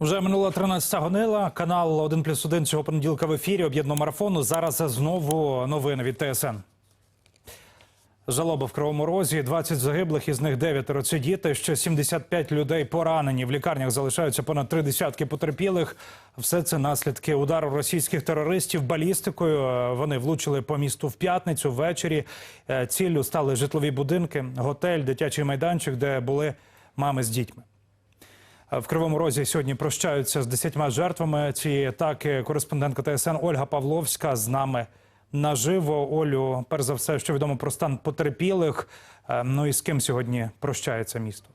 Вже минула 13 година. Канал 1 плюс 1 цього понеділка в ефірі об'єднаного марафону. Зараз знову новини від ТСН. Жалоба в Кривому Розі, 20 загиблих, із них 9 – це діти. Ще 75 людей поранені. В лікарнях залишаються понад три десятки потерпілих. Все це наслідки удару російських терористів балістикою. Е, Вони влучили по місту в п'ятницю ввечері. Е, Ціллю стали житлові будинки, готель, дитячий майданчик, де були мами з дітьми. В Кривому Розі сьогодні прощаються з десятьма жертвами цієї атаки. Кореспондентка ТСН Ольга Павловська з нами наживо. Олю, перш за все, що відомо про стан потерпілих. Е, Ну і з ким сьогодні прощається місто?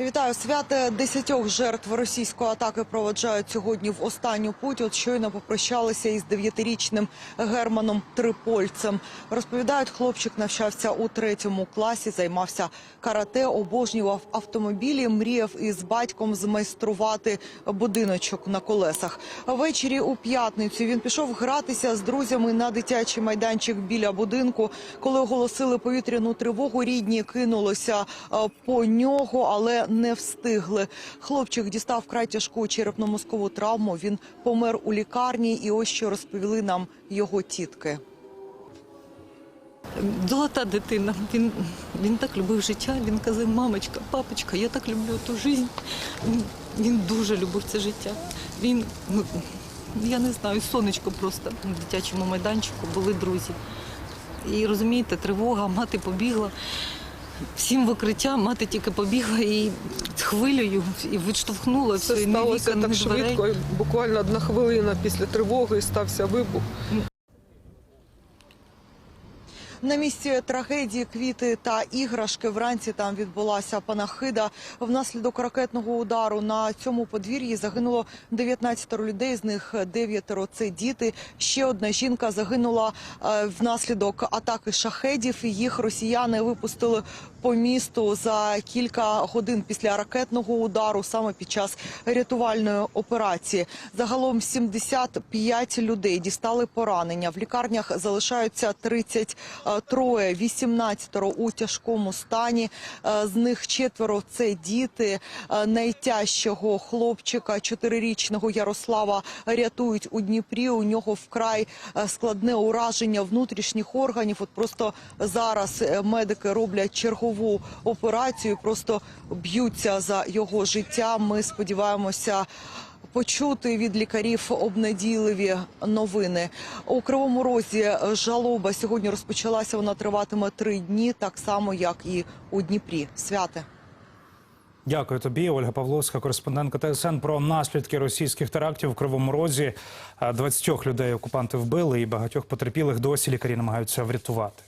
Вітаю святе десятьох жертв російської атаки проводжають сьогодні в останню путь. От щойно попрощалися із дев'ятирічним Германом Трипольцем. Розповідають, хлопчик навчався у третьому класі, займався карате, обожнював автомобілі, мріяв із батьком змайструвати будиночок на колесах. Ввечері у п'ятницю він пішов гратися з друзями на дитячий майданчик біля будинку. Коли оголосили повітряну тривогу, рідні кинулися е, по нього, але не встигли. Хлопчик дістав вкрай тяжку черепно-мозкову травму. Він помер у лікарні, і ось що розповіли нам його тітки. Золота дитина. Він, він так любив життя. Він казав, мамочка, папочка, я так люблю ту життя. Він, дуже любив це життя. Він, ну, я не знаю, сонечко просто на дитячому майданчику були друзі. І розумієте, тривога, мати побігла. Всім викриття, мати тільки побігла і хвилею і відштовхнула Все сталося так швидко. Буквально одна хвилина після тривоги стався вибух. На місці трагедії квіти та іграшки вранці там відбулася панахида. Внаслідок ракетного удару на цьому подвір'ї загинуло 19 людей. З них 9 – це діти. Ще одна жінка загинула е, внаслідок атаки шахедів. Їх росіяни випустили по місту за кілька годин після ракетного удару, саме під час рятувальної операції. Загалом 75 людей дістали поранення. В лікарнях залишаються 33, 18 у тяжкому стані. Е, З них четверо – це діти. Е, Найтяжчого хлопчика, 4-річного Ярослава, рятують у Дніпрі. У нього вкрай е, складне ураження внутрішніх органів. От просто зараз е, медики роблять чергову операцію, просто б'ються за його життя. Ми сподіваємося. Почути від лікарів обнадійливі новини у кривому розі. Жалоба сьогодні розпочалася. Вона триватиме три дні, так само як і у Дніпрі. Святе. Дякую тобі, Ольга Павловська, кореспондентка ТСН про наслідки російських терактів в Кривому Розі. Е, 20 людей окупанти вбили і багатьох потерпілих досі лікарі намагаються врятувати.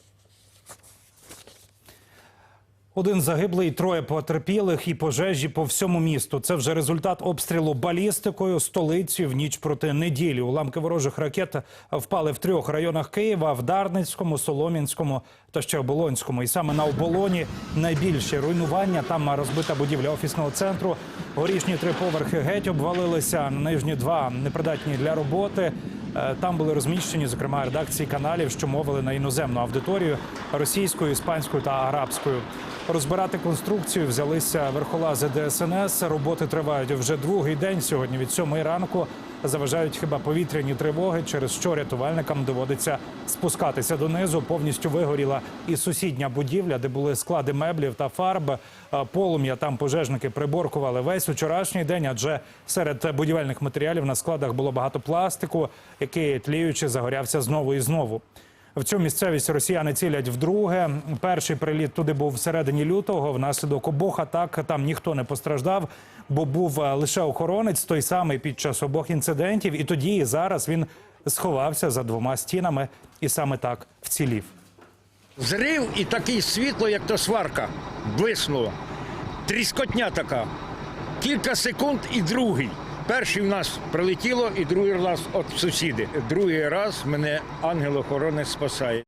Один загиблий, троє потерпілих і пожежі по всьому місту. Це вже результат обстрілу балістикою столиці в ніч проти неділі. Уламки ворожих ракет впали в трьох районах Києва: в Дарницькому, Солом'янському та ще Оболонському. І саме на оболоні найбільші руйнування. Там розбита будівля офісного центру. Горішні три поверхи геть обвалилися. Нижні два непридатні для роботи. Е, Там були розміщені, зокрема, редакції каналів, що мовили на іноземну аудиторію російською, іспанською та арабською. Розбирати конструкцію взялися верхолази ДСНС. Роботи тривають вже другий день. Сьогодні від сьомої ранку заважають хіба повітряні тривоги, через що рятувальникам доводиться спускатися донизу. Повністю вигоріла і сусідня будівля, де були склади меблів та фарб. Е, Полум'я там пожежники приборкували весь учорашній день, адже серед будівельних матеріалів на складах було багато пластику, який тліючи загорявся знову і знову. В цю місцевість росіяни цілять вдруге. Перший приліт туди був всередині лютого. Внаслідок обох атак там ніхто не постраждав, бо був е, лише охоронець, той самий під час обох інцидентів. І тоді і зараз він сховався за двома стінами і саме так вцілів. Зрив і такий світло, як то сварка, блиснуло. Тріскотня така. Кілька секунд і другий. Перший в нас прилетіло, і другий раз от сусіди. Другий раз мене ангел охорони спасає.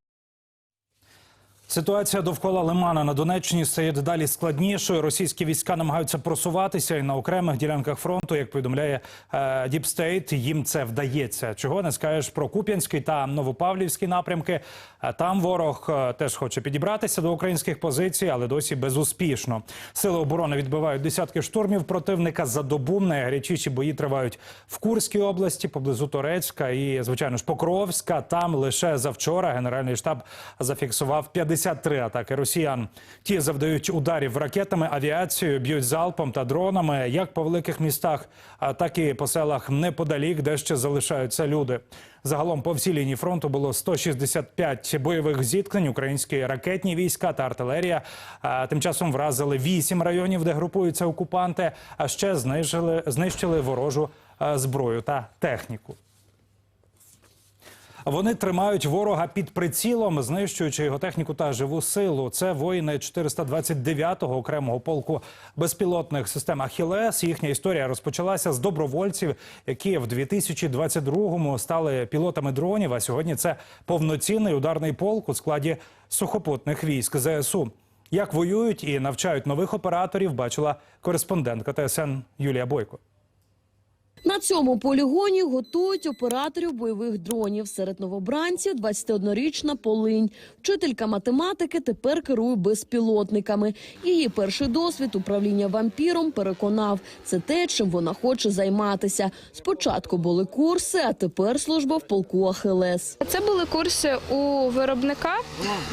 Ситуація довкола Лимана на Донеччині стає дедалі складнішою. Російські війська намагаються просуватися і на окремих ділянках фронту, як повідомляє е, Діпстейт, їм це вдається. Чого не скажеш про Куп'янський та Новопавлівський напрямки. А там ворог е, теж хоче підібратися до українських позицій, але досі безуспішно. Сили оборони відбивають десятки штурмів противника за добу. Найгарячіші бої тривають в Курській області, поблизу Торецька і, звичайно ж, Покровська. Там лише завчора Генеральний штаб зафіксував 53 атаки росіян. Ті завдають ударів ракетами, авіацією, б'ють залпом та дронами, як по великих містах, так і по селах неподалік, де ще залишаються люди. Загалом по всій лінії фронту було 165 бойових зіткнень. Українські ракетні війська та артилерія тим часом вразили 8 районів, де групуються окупанти. А ще знищили, знищили ворожу зброю та техніку. Вони тримають ворога під прицілом, знищуючи його техніку та живу силу. Це воїни 429-го окремого полку безпілотних систем Ахілес. Їхня історія розпочалася з добровольців, які в 2022-му стали пілотами дронів. А сьогодні це повноцінний ударний полк у складі сухопутних військ ЗСУ. Як воюють і навчають нових операторів, бачила кореспондентка ТСН Юлія Бойко. На цьому полігоні готують операторів бойових дронів. Серед новобранців 21-річна Полинь. Вчителька математики тепер керує безпілотниками. Її перший досвід управління вампіром переконав, це те, чим вона хоче займатися. Спочатку були курси, а тепер служба в полку Ахилес. Це були курси у виробника.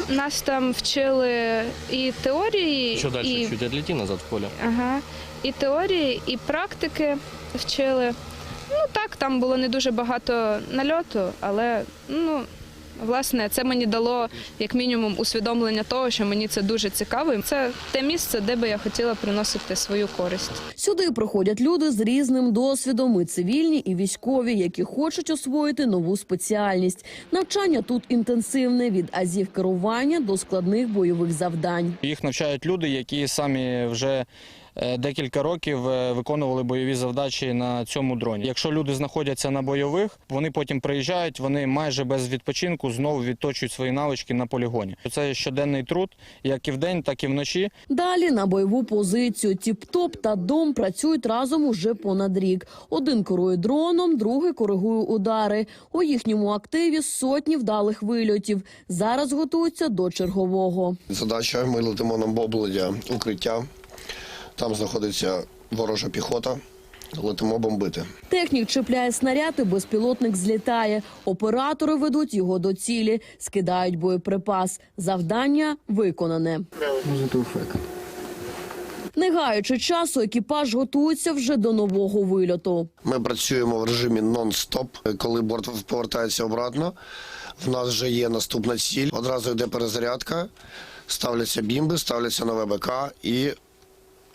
Нас там вчили і теорії, Еще дальше і, чуть отлети назад в поле. ага, і теорії, і практики вчили. Ну так, там було не дуже багато нальоту, але ну. Власне, це мені дало як мінімум усвідомлення того, що мені це дуже цікаво. Це те місце, де би я хотіла приносити свою користь. Сюди приходять люди з різним досвідом, і цивільні, і військові, які хочуть освоїти нову спеціальність. Навчання тут інтенсивне від азів керування до складних бойових завдань. Їх навчають люди, які самі вже декілька років е, виконували бойові завдачі на цьому дроні. Якщо люди знаходяться на бойових, вони потім приїжджають, вони майже без відпочинку знову відточують свої навички на полігоні. Це щоденний труд, як і вдень, так і вночі. Далі на бойову позицію Тіп-топ та дом працюють разом уже понад рік. Один керує дроном, другий коригує удари. У їхньому активі сотні вдалих вильотів. Зараз готуються до чергового. Задача ми летимо на боблення укриття. Там знаходиться ворожа піхота. Летимо бомбити. Технік чіпляє снаряд і безпілотник злітає. Оператори ведуть його до цілі, скидають боєприпас. Завдання виконане. Не гаючи часу, екіпаж готується вже до нового вильоту. Ми працюємо в режимі нон-стоп. Коли борт повертається обратно, в нас вже є наступна ціль. Одразу йде перезарядка, ставляться бімби, ставляться нове БК і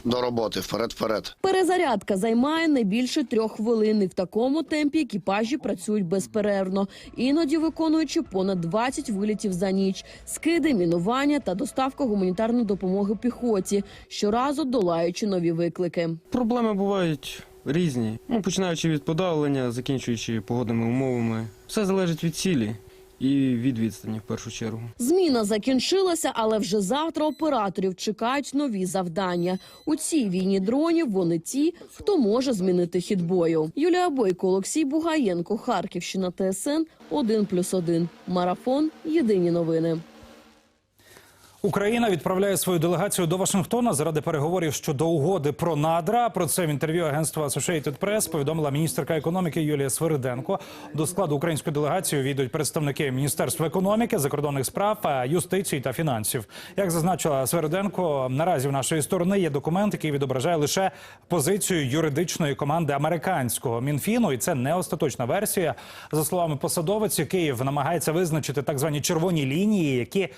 до роботи вперед-вперед. Перезарядка займає не більше трьох хвилин. І в такому темпі екіпажі працюють безперервно, іноді виконуючи понад 20 вилітів за ніч, скиди, мінування та доставка гуманітарної допомоги піхоті, щоразу долаючи нові виклики. Проблеми бувають різні. Ну, починаючи від подавлення, закінчуючи погодними умовами. Все залежить від цілі і від відстані в першу чергу. Зміна закінчилася, але вже завтра операторів чекають нові завдання. У цій війні дронів вони ті, хто може змінити хід бою. Юлія Бойко, Олексій Бугаєнко, Харківщина, ТСН 1+,1. Марафон. Єдині новини. Україна відправляє свою делегацію до Вашингтона заради переговорів щодо угоди про надра. Про це в інтерв'ю агентства Associated Press повідомила міністерка економіки Юлія Свириденко. До складу української делегації увійдуть представники міністерства економіки, закордонних справ, юстиції та фінансів. Як зазначила Свириденко, наразі в нашої сторони є документ, який відображає лише позицію юридичної команди американського мінфіну, і це не остаточна версія. За словами посадовиці, Київ намагається визначити так звані червоні лінії, які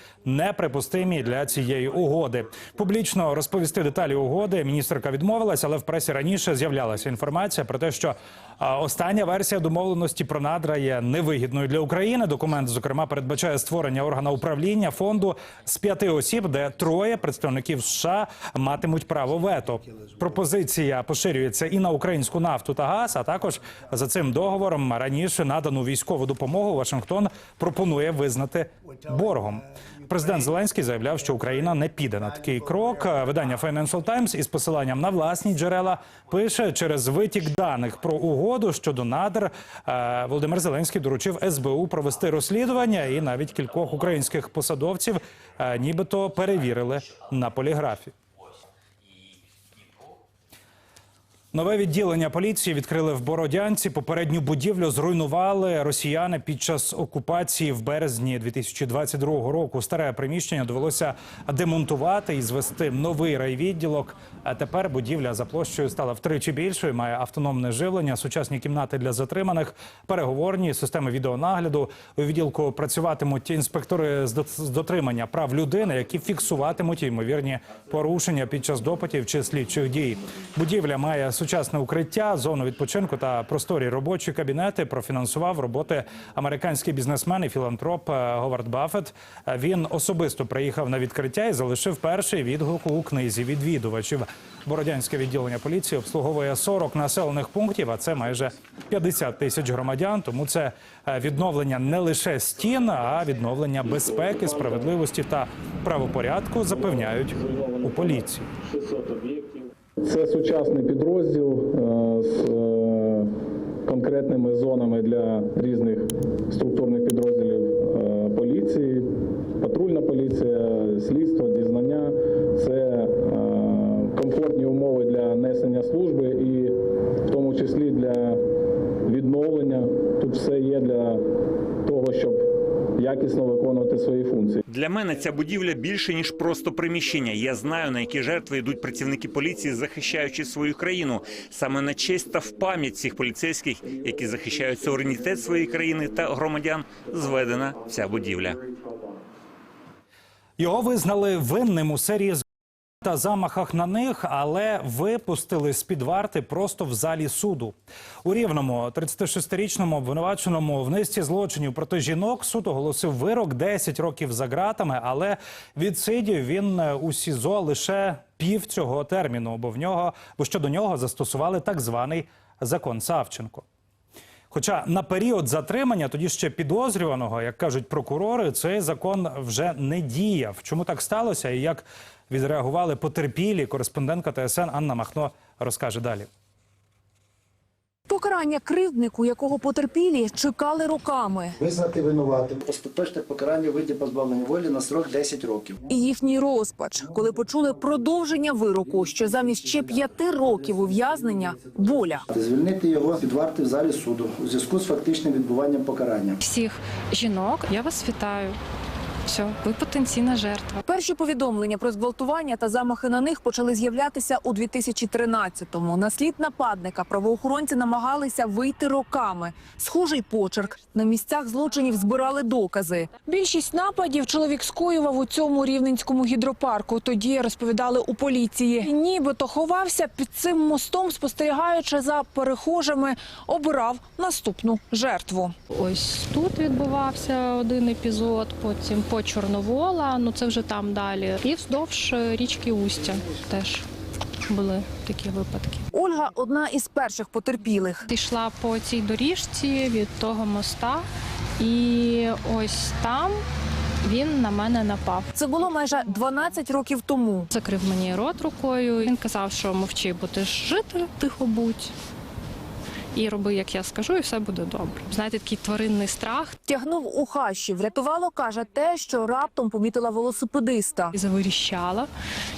неприпустимі для цієї угоди. Публічно розповісти деталі угоди міністерка відмовилась, але в пресі раніше з'являлася інформація про те, що остання версія домовленості про надра є невигідною для України. Документ, зокрема, передбачає створення органа управління фонду з п'яти осіб, де троє представників США матимуть право вето. Пропозиція поширюється і на українську нафту та газ. А також за цим договором раніше надану військову допомогу Вашингтон пропонує визнати боргом. Президент Зеленський заявляв, що Україна не піде на такий крок. Видання Financial Times із посиланням на власні джерела пише через витік даних про угоду щодо надр. е, Володимир Зеленський доручив СБУ провести розслідування, і навіть кількох українських посадовців е, нібито перевірили на поліграфі. Нове відділення поліції відкрили в Бородянці. Попередню будівлю зруйнували росіяни під час окупації в березні 2022 року. Старе приміщення довелося демонтувати і звести новий райвідділок. А тепер будівля за площею стала втричі більшою. Має автономне живлення, сучасні кімнати для затриманих, переговорні системи відеонагляду. У відділку працюватимуть інспектори з дотримання прав людини, які фіксуватимуть ймовірні порушення під час допитів чи слідчих дій. Будівля має сучасне укриття, зону відпочинку та просторі робочі кабінети. Профінансував роботи американський бізнесмен і філантроп е, Говард Баффет. Е, Він особисто приїхав на відкриття і залишив перший відгук у книзі відвідувачів. Бородянське відділення поліції обслуговує 40 населених пунктів, а це майже 50 тисяч громадян. Тому це е, відновлення не лише стін, а відновлення безпеки, справедливості та правопорядку запевняють у поліції. Це сучасний підрозділ е, з е, конкретними зонами для різних структурних підрозділів е, поліції, патрульна поліція, слідство, дізнання. Це е, комфортні умови для несення служби і в тому числі для відновлення. Тут все є для того, щоб якісно виконувати свої функції. Для мене ця будівля більше ніж просто приміщення. Я знаю на які жертви йдуть працівники поліції, захищаючи свою країну. Саме на честь та в пам'ять цих поліцейських, які захищають суверенітет своєї країни та громадян, зведена ця будівля. Його визнали винним у серії з та замахах на них, але випустили з під варти просто в залі суду. У рівному 36-річному обвинуваченому в низці злочинів проти жінок суд оголосив вирок 10 років за ґратами, але відсидів він е, у СІЗО лише пів цього терміну, бо в нього бо щодо нього застосували так званий закон Савченко. Хоча на період затримання, тоді ще підозрюваного, як кажуть прокурори, цей закон вже не діяв. Чому так сталося і як відреагували потерпілі? Кореспондентка ТСН Анна Махно розкаже далі. Покарання кривднику, якого потерпілі, чекали роками. Визнати винуватим. Остаточне покарання у виді позбавлення волі на срок 10 років. І їхній розпач, коли почули продовження вироку, що замість ще п'яти років ув'язнення воля. Звільнити його під варти в залі суду у зв'язку з фактичним відбуванням покарання. Всіх жінок я вас вітаю. Все, ви потенційна жертва. Перші повідомлення про зґвалтування та замахи на них почали з'являтися у 2013-му. На слід нападника правоохоронці намагалися вийти роками. Схожий почерк. На місцях злочинів збирали докази. Більшість нападів чоловік скоював у цьому рівненському гідропарку. Тоді розповідали у поліції. Нібито ховався під цим мостом, спостерігаючи за перехожими, обирав наступну жертву. Ось тут відбувався один епізод, потім по Чорновола, ну це вже там далі. І вздовж е, річки Устя теж були такі випадки. Ольга одна із перших потерпілих. Йшла по цій доріжці від того моста, і ось там він на мене напав. Це було майже 12 років тому. Закрив мені рот рукою. Він казав, що мовчи, будеш жити, тихо будь. І роби, як я скажу, і все буде добре. Знаєте, такий тваринний страх. Тягнув у хащі. Врятувало, каже, те, що раптом помітила велосипедиста. І завиріщала.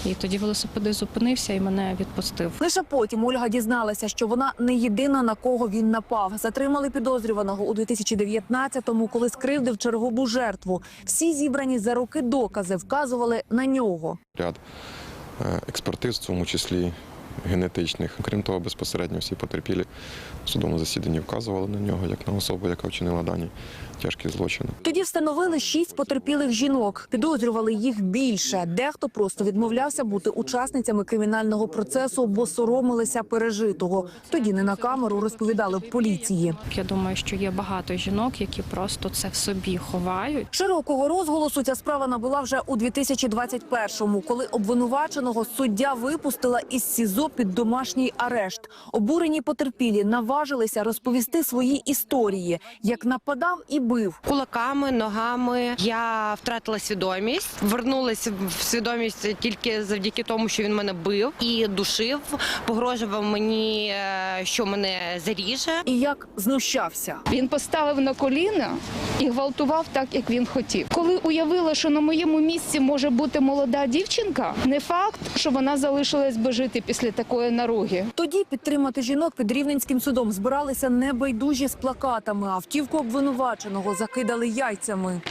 І тоді велосипедист зупинився і мене відпустив. Лише потім Ольга дізналася, що вона не єдина, на кого він напав. Затримали підозрюваного у 2019-му, коли скривдив чергову жертву. Всі зібрані за роки докази вказували на нього. ряд е, експертиз, в тому числі генетичних. Крім того, безпосередньо всі потерпілі в судовому засіданні вказували на нього як на особу, яка вчинила дані тяжкі злочини. Тоді встановили шість потерпілих жінок. Підозрювали їх більше. Дехто просто відмовлявся бути учасницями кримінального процесу, бо соромилися пережитого. Тоді не на камеру розповідали в поліції. Я думаю, що є багато жінок, які просто це в собі ховають. Широкого розголосу ця справа набула вже у 2021-му, коли обвинуваченого суддя випустила із СІЗО СІЗО під домашній арешт. Обурені потерпілі наважилися розповісти свої історії, як нападав і бив. Кулаками, ногами я втратила свідомість. Вернулася в свідомість тільки завдяки тому, що він мене бив і душив, погрожував мені, е, що мене заріже. І як знущався. Він поставив на коліна і гвалтував так, як він хотів. Коли уявила, що на моєму місці може бути молода дівчинка, не факт, що вона залишилась би жити після такої наруги. Тоді підтримати жінок під Рівненським судом збиралися небайдужі з плакатами. Автівку обвинуваченого закидали яйцями.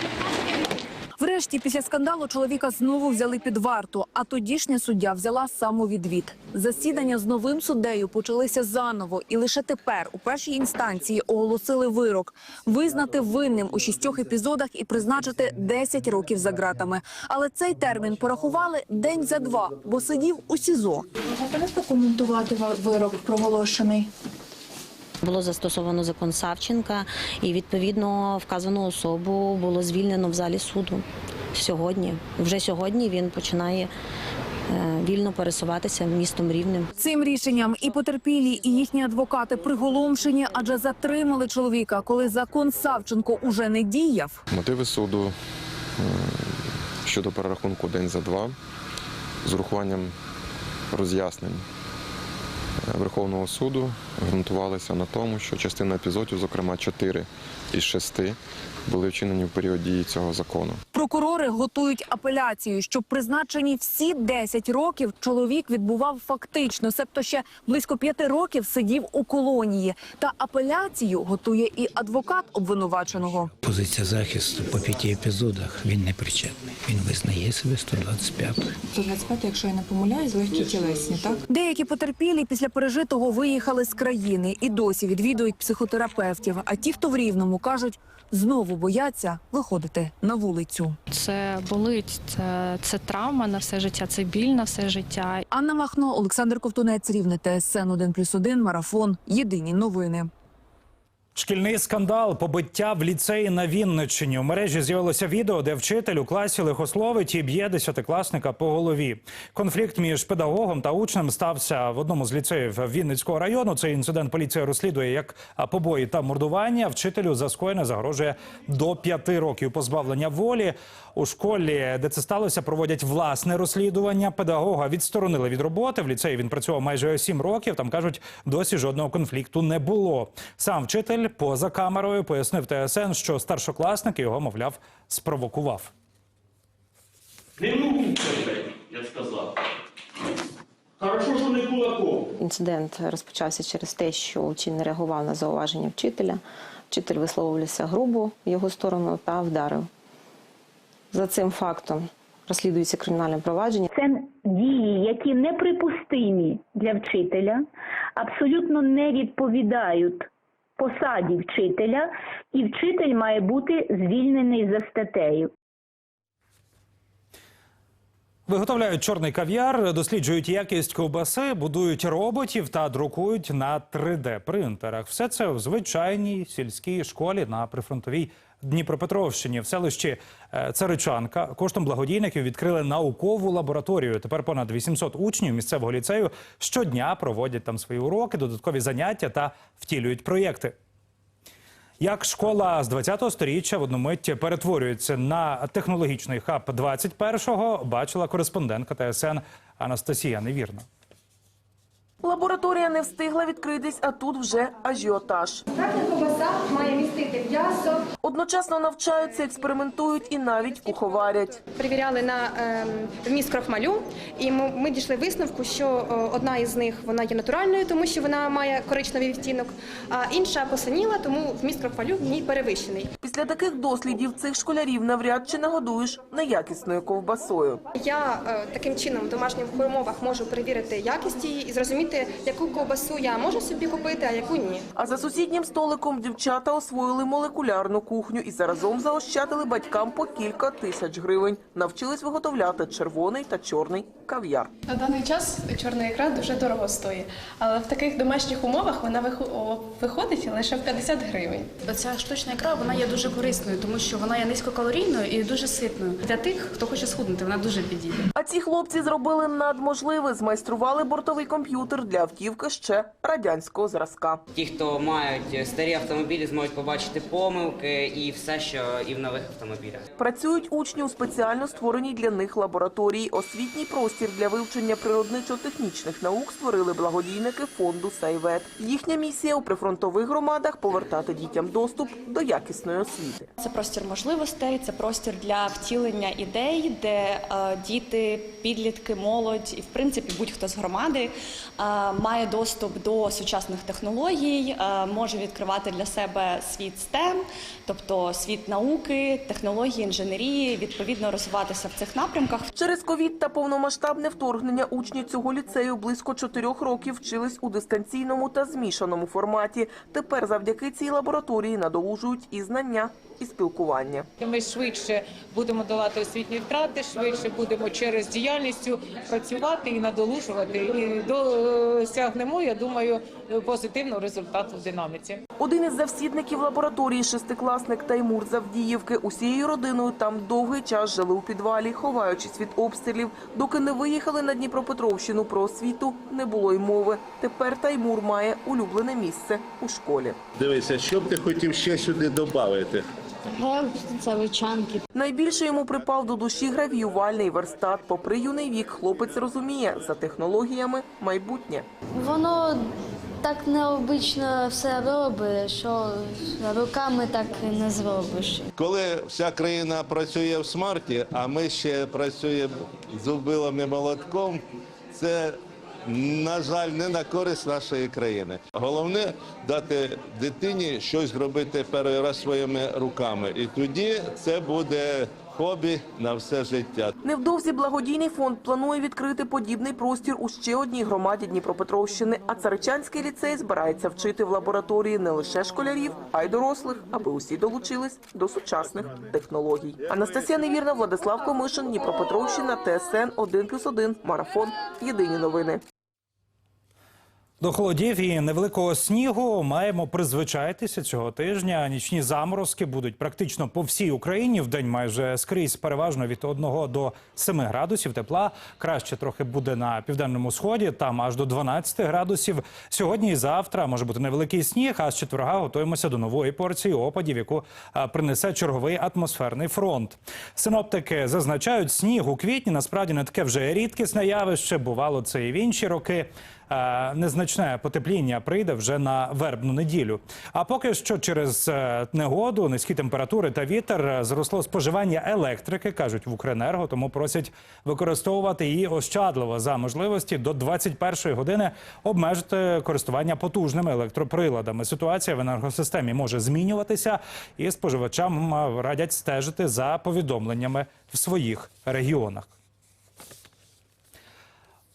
Врешті, після скандалу чоловіка знову взяли під варту, а тодішня суддя взяла самовідвід. Засідання з новим суддею почалися заново, і лише тепер, у першій інстанції, оголосили вирок визнати винним у шістьох епізодах і призначити 10 років за ґратами. Але цей термін порахували день за два, бо сидів у СІЗО. Можете прокоментувати вирок проголошений? Було застосовано закон Савченка, і відповідно вказану особу було звільнено в залі суду сьогодні. Вже сьогодні він починає е, вільно пересуватися містом рівним. Цим рішенням і потерпілі, і їхні адвокати приголомшені, адже затримали чоловіка, коли закон Савченко уже не діяв. Мотиви суду е, щодо перерахунку день за два з урахуванням роз'яснень Верховного суду ґрунтувалися на тому, що частина епізодів, зокрема 4 із 6, були вчинені в період дії цього закону. Прокурори готують апеляцію, щоб призначені всі 10 років чоловік відбував фактично, себто ще близько п'яти років сидів у колонії. Та апеляцію готує і адвокат обвинуваченого. Позиція захисту по п'яти епізодах він не причетний. Він визнає себе 125 125, якщо я не помиляюсь, легкі тілесні, так? Деякі потерпілі після пережитого виїхали з країни і досі відвідують психотерапевтів. А ті, хто в рівному, кажуть, знову бояться виходити на вулицю. Це болить, це, це травма на все життя, це біль на все життя. Анна Махно, Олександр Ковтунець, Рівне, ТСН 1+,1, Марафон. Єдині новини. Шкільний скандал, побиття в ліцеї на Вінниччині. У мережі з'явилося відео, де вчитель у класі лихословить і б'є десятикласника по голові. Конфлікт між педагогом та учнем стався в одному з ліцеїв Вінницького району. Цей інцидент поліція розслідує як побої та мордування. Вчителю за скоєне загрожує до п'яти років позбавлення волі. У школі, де це сталося, проводять власне розслідування. Педагога відсторонили від роботи. В ліцеї він працював майже сім років. Там кажуть, досі жодного конфлікту не було. Сам вчитель поза камерою пояснив ТСН, що старшокласник його, мовляв, спровокував. Не рухайся, я сказав. Хорошо, що не кулаком. Інцидент розпочався через те, що учень не реагував на зауваження вчителя. Вчитель висловлювався грубо в його сторону та вдарив. За цим фактом розслідується кримінальне провадження. Це дії, які неприпустимі для вчителя, абсолютно не відповідають посаді вчителя, і вчитель має бути звільнений за статтею. Виготовляють чорний кав'яр, досліджують якість ковбаси, будують роботів та друкують на 3D-принтерах. Все це в звичайній сільській школі на прифронтовій Дніпропетровщині. В селищі е, Царичанка коштом благодійників відкрили наукову лабораторію. Тепер понад 800 учнів місцевого ліцею щодня проводять там свої уроки, додаткові заняття та втілюють проєкти. Як школа з 20-го сторіччя в одну мить перетворюється на технологічний хаб 21-го, бачила кореспондентка ТСН Анастасія Невірна. Лабораторія не встигла відкритись, а тут вже ажіотаж. Верхня ковбаса має містити м'ясо. Одночасно навчаються, експериментують і навіть куховарять. Перевіряли на е, вміст крохмалю, і ми, ми дійшли висновку, що е, одна із них вона є натуральною, тому що вона має коричневий відтінок, а інша посиніла, тому вміст крохмалю в ній перевищений. Після таких дослідів цих школярів навряд чи нагодуєш неякісною ковбасою. Я е, таким чином в домашніх умовах можу перевірити якість її і зрозуміти, яку ковбасу я можу собі купити, а яку ні. А за сусіднім столиком дівчата освоїли молекулярну кухню і заразом заощадили батькам по кілька тисяч гривень. Навчились виготовляти червоний та чорний кав'яр. На даний час чорна ікра дуже дорого стоїть, але в таких домашніх умовах вона вихо- виходить лише в 50 гривень. Ця штучна ікра вона є дуже дуже корисною, тому що вона є низькокалорійною і дуже ситною. Для тих, хто хоче схуднути, вона дуже підійде. А ці хлопці зробили надможливе, змайстрували бортовий комп'ютер для автівки ще радянського зразка. Ті, хто мають старі автомобілі, зможуть побачити помилки і все, що і в нових автомобілях. Працюють учні у спеціально створеній для них лабораторії. Освітній простір для вивчення природничо-технічних наук створили благодійники фонду Сайвет. Їхня місія у прифронтових громадах повертати дітям доступ до якісної освіти. Це простір можливостей, це простір для втілення ідей, де е, діти, підлітки, молодь і в принципі будь-хто з громади е, має доступ до сучасних технологій, е, може відкривати для себе світ STEM, тобто світ науки, технології, інженерії, відповідно розвиватися в цих напрямках. Через ковід та повномасштабне вторгнення учні цього ліцею близько чотирьох років вчились у дистанційному та змішаному форматі. Тепер завдяки цій лабораторії надолужують і знання, і спілкування. Ми швидше будемо долати освітні втрати, швидше будемо через діяльністю працювати і надолужувати. І досягнемо, я думаю, позитивного результату в динаміці. Один із завсідників лабораторії, шестикласник Таймур Завдіївки, усією родиною там довгий час жили у підвалі, ховаючись від обстрілів. Доки не виїхали на Дніпропетровщину про освіту, не було й мови. Тепер Таймур має улюблене місце у школі. Дивися, що б ти хотів ще сюди додати? Завичанки. Найбільше йому припав до душі гравіювальний верстат. Попри юний вік, хлопець розуміє, за технологіями майбутнє. Воно так необично все робить, що руками так не зробиш. Коли вся країна працює в смарті, а ми ще працюємо зубилом і молотком, це, на жаль, не на користь нашої країни. Головне дати дитині щось зробити перший раз своїми руками. І тоді це буде хобі на все життя. Невдовзі благодійний фонд планує відкрити подібний простір у ще одній громаді Дніпропетровщини. А Царичанський ліцей збирається вчити в лабораторії не лише школярів, а й дорослих, аби усі долучились до сучасних технологій. Анастасія Невірна, Владислав Комишин, Дніпропетровщина, ТСН 1+,1, Марафон. Єдині новини. До холодів і невеликого снігу маємо призвичайтеся цього тижня. Нічні заморозки будуть практично по всій Україні. В день майже скрізь переважно від 1 до 7 градусів тепла. Краще трохи буде на південному сході, там аж до 12 градусів. Сьогодні і завтра може бути невеликий сніг. А з четверга готуємося до нової порції опадів, яку принесе черговий атмосферний фронт. Синоптики зазначають, сніг у квітні насправді не таке вже рідкісне явище. Бувало це і в інші роки. Е, Незначне потепління прийде вже на вербну неділю. А поки що через е, негоду, низькі температури та вітер е, зросло споживання електрики, кажуть в Укренерго, тому просять використовувати її ощадливо за можливості до 21 години обмежити користування потужними електроприладами. Ситуація в енергосистемі може змінюватися, і споживачам радять стежити за повідомленнями в своїх регіонах.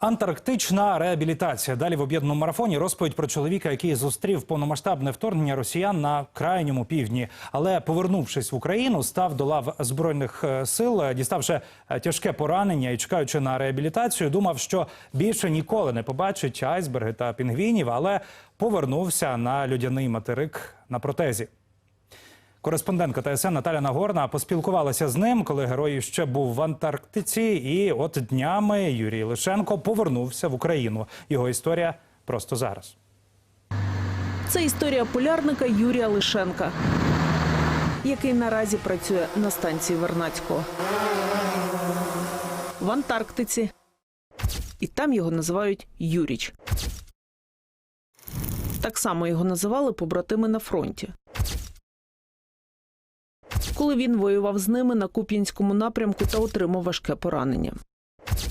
Антарктична реабілітація. Далі в об'єднаному марафоні розповідь про чоловіка, який зустрів повномасштабне вторгнення росіян на крайньому півдні. Але повернувшись в Україну, став до лав збройних е, сил, е, діставши е, тяжке поранення і чекаючи на реабілітацію, думав, що більше ніколи не побачить айсберги та пінгвінів, але повернувся на людяний материк на протезі. Кореспондентка ТСН Наталя Нагорна поспілкувалася з ним, коли герой ще був в Антарктиці. І от днями Юрій Лишенко повернувся в Україну. Його історія просто зараз. Це історія полярника Юрія Лишенка, який наразі працює на станції Вернацького в Антарктиці. І там його називають Юріч. Так само його називали побратими на фронті. Коли він воював з ними на Куп'янському напрямку та отримав важке поранення.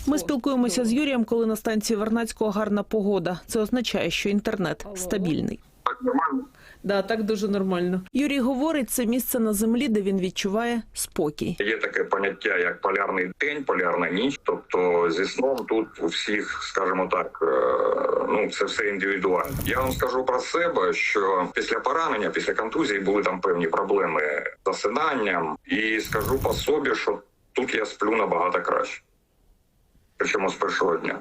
Ми спілкуємося з Юрієм, коли на станції Вернацького гарна погода. Це означає, що інтернет стабільний. Нормально? Да, так дуже нормально. Юрій говорить, це місце на землі, де він відчуває спокій. Є таке поняття, як полярний день, полярна ніч. Тобто зі сном тут у всіх, скажімо так, е, ну це все індивідуально. Я вам скажу про себе, що після поранення, після контузії були там певні проблеми з засинанням, і скажу по собі, що тут я сплю набагато краще. Причому з першого дня.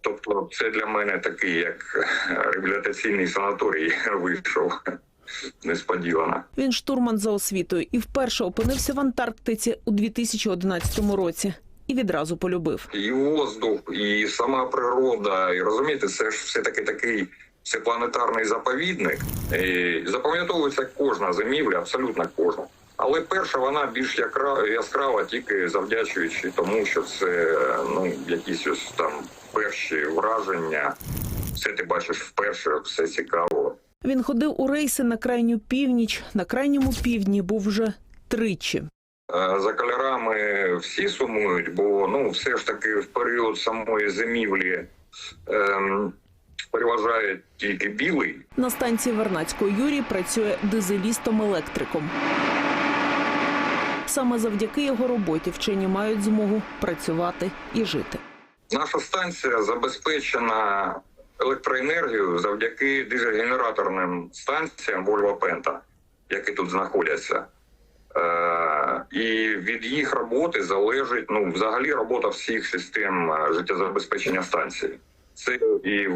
Тобто, це для мене такий як реабілітаційний санаторій вийшов. несподівана. Він штурман за освітою і вперше опинився в Антарктиці у 2011 році. І відразу полюбив. І воздух, і сама природа, і розумієте, це ж все таки такий всепланетарний заповідник. І запам'ятовується кожна зимівля, абсолютно кожна. Але перша вона більш яскрава, тільки завдячуючи тому, що це ну якісь ось там перші враження. Все ти бачиш вперше, все цікаво. Він ходив у рейси на крайню північ. На крайньому півдні був вже тричі. Е, За кольорами всі сумують, бо ну все ж таки в період самої зимівлі ем, переважає тільки білий. На станції Вернацького Юрій працює дизелістом-електриком. Саме завдяки його роботі вчені мають змогу працювати і жити. Наша станція забезпечена електроенергією завдяки дизель-генераторним станціям Volvo Penta, які тут знаходяться. Е, і від їх роботи залежить ну, взагалі робота всіх систем е, життєзабезпечення станції. Це і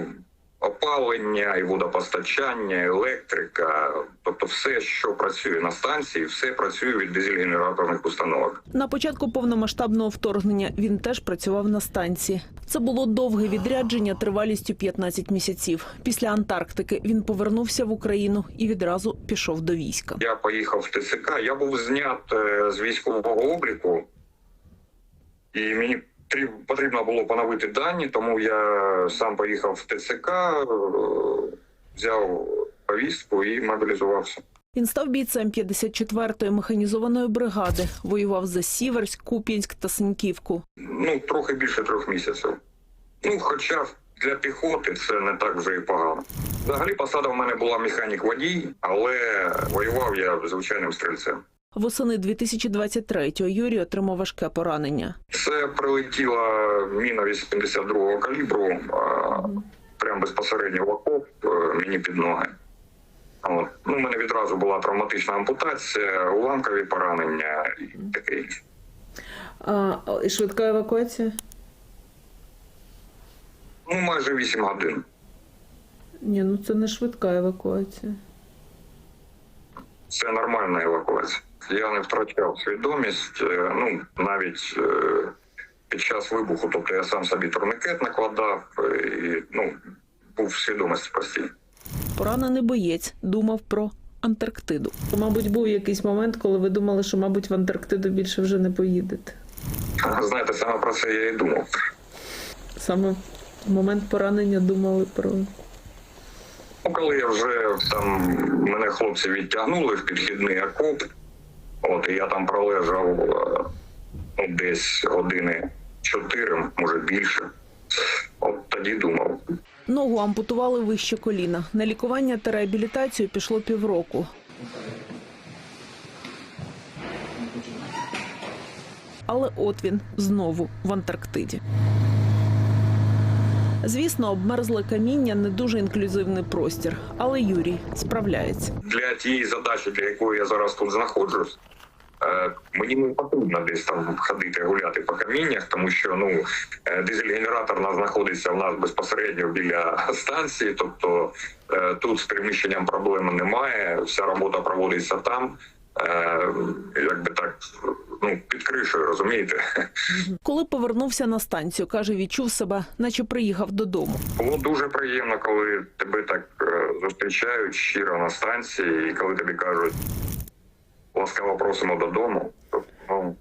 опалення, і водопостачання, електрика, тобто все, що працює на станції, все працює від дизель-генераторних установок. На початку повномасштабного вторгнення він теж працював на станції. Це було довге відрядження тривалістю 15 місяців. Після Антарктики він повернувся в Україну і відразу пішов до війська. Я поїхав в ТЦК, я був знят е, з військового обліку, і мені потрібно було поновити дані, тому я сам поїхав в ТЦК, е, взяв повістку і мобілізувався. Він став бійцем 54-ї механізованої бригади. Воював за Сіверськ, Куп'янськ та Синьківку. Ну, трохи більше трьох місяців. Ну, хоча для піхоти це не так вже і погано. Взагалі посада в мене була механік-водій, але воював я звичайним стрільцем. Восени 2023-го Юрій отримав важке поранення. Це прилетіла міна 82-го калібру, прямо безпосередньо в окоп е, мені під ноги. От. Ну, у мене відразу була травматична ампутація, уламкові поранення і таке інше. А, швидка евакуація? Ну, майже 8 годин. Ні, ну це не швидка евакуація. Це нормальна евакуація. Я не втрачав свідомість, е, ну навіть е, під час вибуху, тобто я сам собі турникет накладав е, і ну, був в свідомості постійно. Поранений боєць думав про Антарктиду. Мабуть, був якийсь момент, коли ви думали, що, мабуть, в Антарктиду більше вже не поїдете. Знаєте, саме про це я і думав. Саме в момент поранення думали про Ну, коли я вже там мене хлопці відтягнули в підхідний окоп, от я там пролежав е, ну, десь години чотири, може більше. От тоді думав. ногу ампутували вище коліна. На лікування та реабілітацію пішло півроку. Але от він знову в Антарктиді. Звісно, обмерзле каміння не дуже інклюзивний простір, але Юрій справляється. Для тієї задачі, для якої я зараз тут знаходжусь, мені не потрібно десь там ходити гуляти по каміннях, тому що ну е, дизель-генератор у нас знаходиться в нас безпосередньо біля станції. Тобто е, тут з приміщенням проблеми немає. Вся робота проводиться там. Е, Якби так, ну під кришею, розумієте? Коли повернувся на станцію, каже, відчув себе, наче приїхав додому. Було дуже приємно, коли тебе так е, зустрічають щиро на станції, і коли тобі кажуть ласкаво просимо додому. Тобто, ну,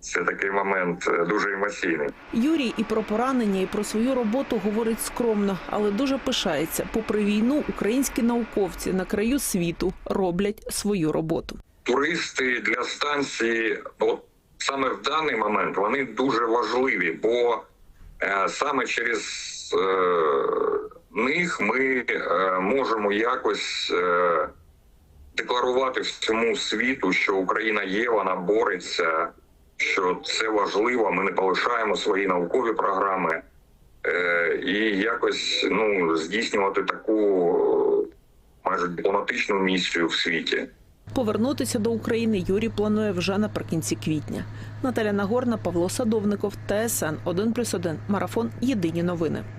це такий момент е, дуже емоційний. Юрій і про поранення, і про свою роботу говорить скромно, але дуже пишається. Попри війну, українські науковці на краю світу роблять свою роботу. Туристи для станції, от саме в даний момент, вони дуже важливі, бо е, саме через е, них ми е, можемо якось е, декларувати всьому світу, що Україна є, вона бореться, що це важливо. Ми не полишаємо свої наукові програми е, і якось ну здійснювати таку е, майже дипломатичну місію в світі. Повернутися до України Юрій планує вже наприкінці квітня. Наталя Нагорна, Павло Садовников, ТСН 1+,1, Марафон. Єдині новини.